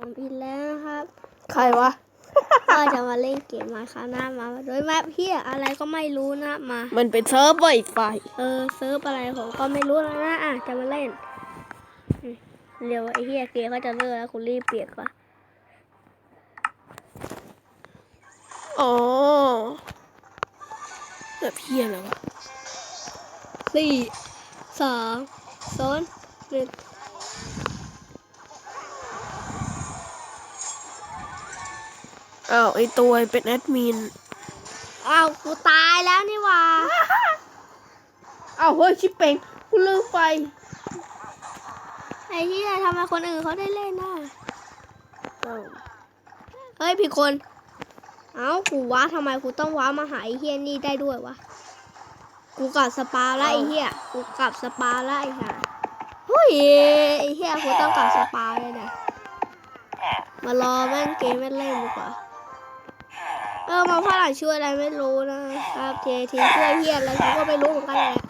ผมผิดแล้วนะครับ ใครวะก็จะมาเล่นเกมมาคาหน้ามาโดยแมปเฮียอะไรก็ไม่รู้นะมา มันเป็นเซิร์ฟเวอร์อีกฝ่ายเออเซิร์ฟอะไรผมก็ไม่รู้แล้วนะอะจะมาเล่นอืมเร็วไอ้เฮียเกมเขาจะเลิกแล้วคุณรีบเปลี่ยนก่อนอ๋อแบบเพี้ยแล้ววะสี่สองศูนย์หนึ่ง อ้าวไอตัวเป็นแอดมินอ้าวกูตายแล้วนี่หว่าอ้าวเฮ้ยชิปเป่งกูลืมไปไอ้เฮียทำไมคนอื่นเขาได้เล่นน่ะอ้าวเฮ้ยผิดคน เอ้ากูว้าทำไมกูต้องว้ามาหาไอ้เฮียนี่ได้ด้วยวะกูกลับสปาแล้วไอ้เฮียกูกลับสปาแล้วไอ้ห่าเฮ้ยไอ้เฮียกูต้องกลับสปาเลยนะมารอแม่งเกมไม่เล่นดีกว่า เออมาฝรั่งช่วยอะไรไม่รู้นะครับเททีช่วยเฮียอะไรกูก็ไม่รู้เหมือนกันแหละ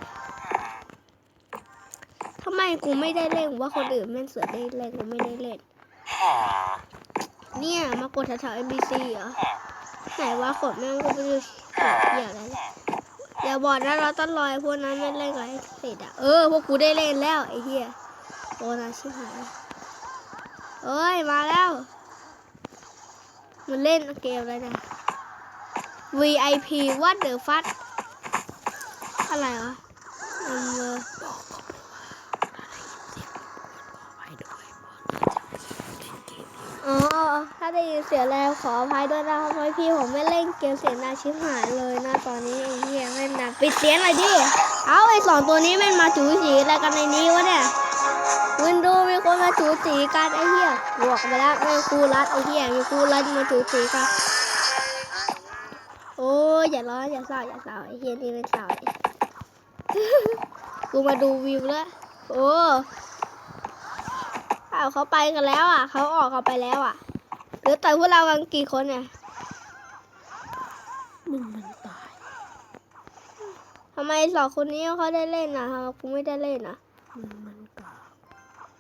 ทำไมกูไม่ได้เล่นว่าคนอื่นแม่งเสือได้เล่นกูไม่ได้เล่น เนี่ยมากดแถวๆ NBC เหรอไหนว่าขดแม่งก็ไม่รู้เหี้ยอะไรเลยอย่าบอกนะเราต้องรอยพวกนั้นไม่เล่นไรเสร็จอะเออพวกกูได้เล่นแล้วไอ้เหี้ยโอนาชิบหายเอ้ยมาแล้ว มันเล่นเกมอะไรนะ VIP what the fuck อะไรวะอืมอ๋อ ถ้าได้ยินเสียงแล้วขออภัยด้วยนะครับเพราะพี่ผมไม่เล่นเกมเสียงดังชิบหายเลยนะตอนนี้ไอ้เหี้ยไม่งดังปิดเสียงหน่อยดิ เอาไอ้สองตัวนี้ม่งมาจูจีอะไรกันในนี้วะเนี่ยวินดูมีคนมาจูจีกันไอ้เหี้ยบอกไปแล้วไม่ครูรัดไอ้เหี้ยมีครูรัดมาจูจีกัน โอ้ยอย่าร้อนอย่าเศร้าอย่าเศร้าไอ้เหี้ยนี่ไม่เศร้าเลยกูมาดูวิวแล้วโอ้อ้าวเขาไปกันแล้วอะเขาออกเขาไปแล้วอะเหลือแต่พวกเรากันกี่คนเนี่ยมึงมันตายทำไมสองคนนี้เขาได้เล่นอะทำไมกูไม่ได้เล่นอะมึงมันกา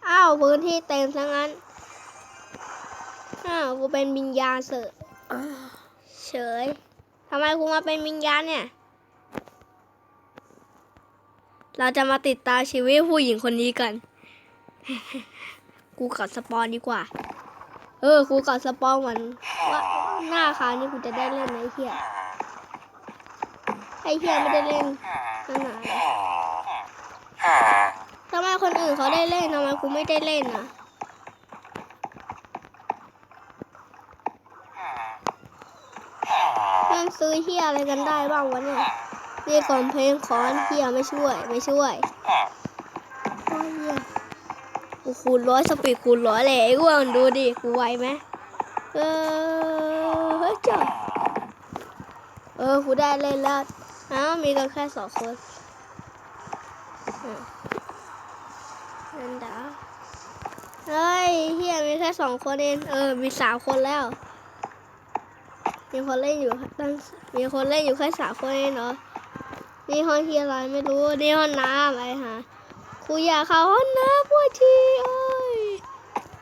อ้าวพื้นที่เต็มซะงั้นอ้าวกูเป็นวิญญาณเสอะอ้าวเฉย ทำไมกูมาเป็นวิญญาณเนี่ย เราจะมาติดตามชีวิตผู้หญิงคนนี้กัน กูกดสปอนดีกว่า เออกูกดสปอนวันว่าหน้าคานี้กูจะได้เล่นไหมไอ้เฮียไอ้เฮียไม่ได้เล่นตั้งนานแล้วทำไมคนอื่นเขาได้เล่นทำไมกูไม่ได้เล่นอะ แม่ง ซื้อเฮียอะไรกันได้บ้างวะเนี่ยนี่ก่อนเพลงคอนเฮียไม่ช่วย ไม่ช่วยโอ้ยเฮียกูคูณร้อยสปีดคูณร้อยเลยไอ้อ้วนดูดิกูไวไหมเออเฮ้ยจ้ะเออกูได้เล่นแล้วอ้าวมีกันแค่สองคนอะนั่นดาเฮ้ยเฮียมีแค่สองคนเองเออมีสามคนแล้ว มีคนเล่นอยู่ตั้งมีคนเล่นอยู่แค่สามคนเองเหรอนี่ห้องที่อะไรไม่รู้นี่ห้องน้ำอะไรฮะครูอยากเข้าห้องน้ำพวกทีเอ้ย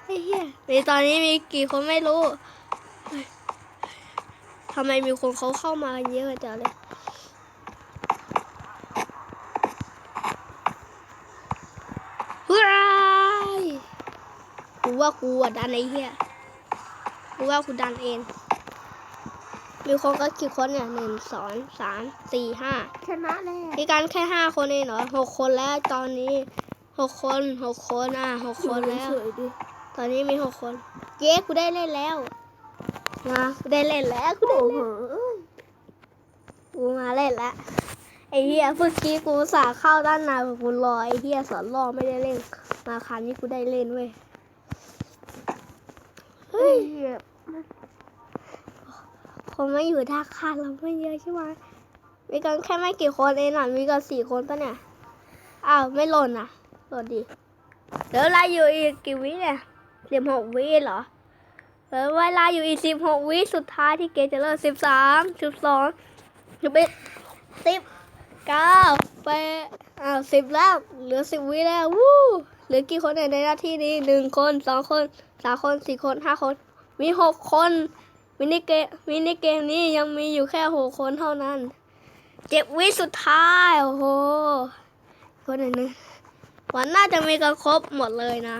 ไอ้เหี้ยในตอนนี้มีกี่คนไม่รู้ทำไมมีคนเขาเข้ามาเยอะจังเลยฮ้ยกูว่ากูอะดันไอ้เหี้ยกูว่ากูดันเอง มีคนก็กี่คนเนี่ยหนึ่งสองสามสี่ห้าชนะแล้วมีกันแค่ห้าคนเองเหรอหกคนแล้วตอนนี้หกคนหกคนอะหกคนแล้วเฉยๆดิตอนนี้มีหกคน เย้กูได้เล่นแล้วนะกูได้เล่นแล้วกูได้โอ้เล่นโหกูมาเล่นแล้วไอ้เหี้ยเมื่อกี้กูอุตสาห์เข้าด้านในกูรอไอ้เหี้ยสอนรอไม่ได้เล่น มาคราวนี้กูได้เล่นเว้ยเฮ้เฮ้ยย คนไม่อยู่ท่าคาเราไม่เยอะใช่ไหมมีกันแค่ไม่กี่คนเองอะมีกันสี่คนปะเนี่ย อ้าวไม่หล่นอะ หล่นดิเดี๋ยวเวลาอยู่อีกกี่วิเนี่ยสิบหกวิเหรอเดี๋ยวเวลาอยู่อีกสิบหกวิสุดท้ายที่เกจะเลิกสิบสามสิบสองสิบเอ็ดสิบเก้าแปดอ้าวสิบแล้ว เหลือสิบวิแล้ว วู้เหลือกี่คนเนี่ยในหน้าที่นี้หนึ่งคนสองคนสามคนสี่คนห้าคน มีหกคน มินิเกมมินิเกมนี้ยังมีอยู่แค่หกคนเท่านั้น เจ็บวิสุดท้าย โอ้โห คนหนึ่งวันน่าจะมีกันครบหมดเลยนะ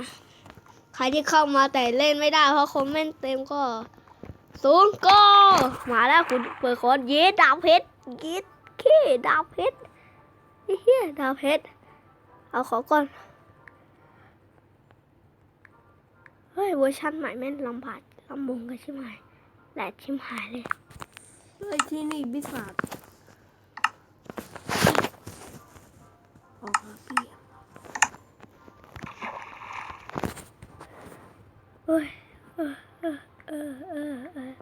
ใครที่เข้ามาแต่เล่นไม่ได้ เพราะคอมเมนต์เต็มก็ศูนย์ก็มาแล้วคุณเปิดค้ดเยดดาวเพชรเยดขี้ดาวเพชรไอ้เฮียดาวเพชรเอาขอก่อน เฮ้ยเวอร์ชันใหม่แม่นลำบากลำบงกันใช่ไหม แหลกชิมหายเลยเฮ้ยที่นี่บิสาดออกมาเปียกเฮ้ยเออเออเออเออเออ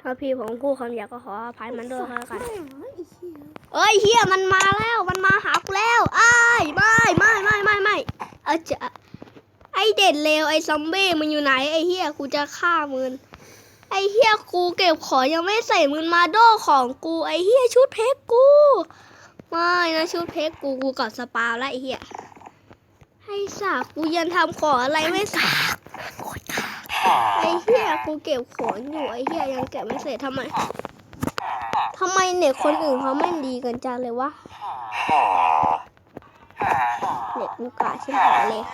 ถ้าพี่ผมพูดคำหยาบก็ขออภัยมันด้วยก็แล้วกันแม่งไอ้เหี้ยเอ้ยเฮียมันมาแล้ว มันมาหากูแล้วอ้ายไม่ไม่ไม่ไม่ไม่เออจะไอ เด็ดเลวไอซอมเบ้มันอยู่ไหนไอเฮียกูจะฆ่ามึงไอเฮียกูเก็บของยังไม่ใส่มึงมาโดของกูไอเฮียชุดเพชรกูไม่นะชุดเพชรกูกูกอดสปาแล้วไอเฮียให้สากกูยังทำของอะไรไม่สากไอเฮียกูเก็บของอยู่ไอเฮียยังเก็บไม่เสร็จทำไมทำไมเน็ตคนอื่นเขาไม่ดีกันจังเลยวะเน็ตลูกกาชิบหายเลย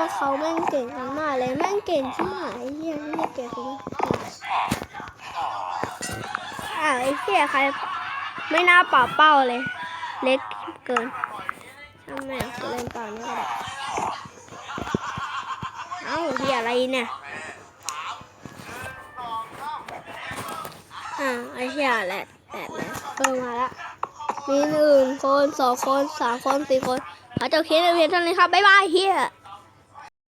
วกเขาแม่งเก่งกันมากเลยแม่งเก่งชิบหายไอ้เฮียไม่เก่งคนอ้าวไอ้เฮียใครไม่น่าเป่าเป้าเลย เล็กเกินทำไมกูเล่นเป่านี่ก็ได้เอ้าเฮียอะไรเนี่ยอ่าไอ้เหี้ยแหละแหละแหละเพิ่มมาละมีหนึ่งคนสองคนสามคนสี่คน ขอจบคลิปในเพียงเท่านี้ครับ บ๊ายบายเฮีย